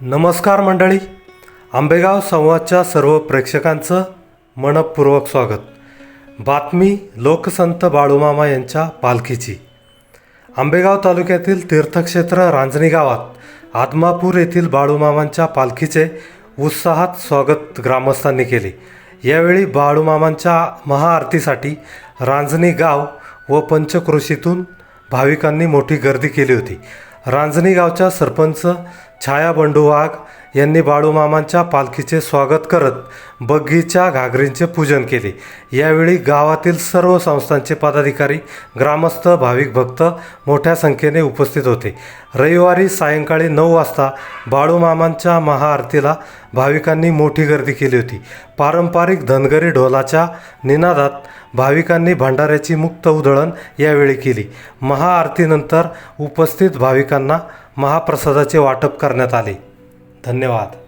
नमस्कार मंडळी. आंबेगाव संवादच्या सर्व प्रेक्षकांचं मनपूर्वक स्वागत. बातमी लोकसंत बाळूमामा यांच्या पालखीची. आंबेगाव तालुक्यातील तीर्थक्षेत्र रांजणी गावात आदमापूर येथील बाळूमामांच्या पालखीचे उत्साहात स्वागत ग्रामस्थांनी केले. यावेळी बाळूमामांच्या महाआरतीसाठी रांजणी गाव व पंचक्रोशीतून भाविकांनी मोठी गर्दी केली होती. रांजणी गावच्या सरपंच छाया बंडू वाघ यांनी बाळूमामांच्या पालखीचे स्वागत करत बग्गीच्या घागरींचे पूजन केले. यावेळी गावातील सर्व संस्थांचे पदाधिकारी ग्रामस्थ भाविक भक्त मोठ्या संख्येने उपस्थित होते. रविवारी सायंकाळी नऊ वाजता बाळूमामांच्या महाआरतीला भाविकांनी मोठी गर्दी केली होती. पारंपरिक धनगरी ढोलाच्या निनादात भाविकांनी भंडाऱ्याची मुक्त उधळण यावेळी केली. महाआरतीनंतर उपस्थित भाविकांना महाप्रसादाचे वाटप करण्यात आले. धन्यवाद.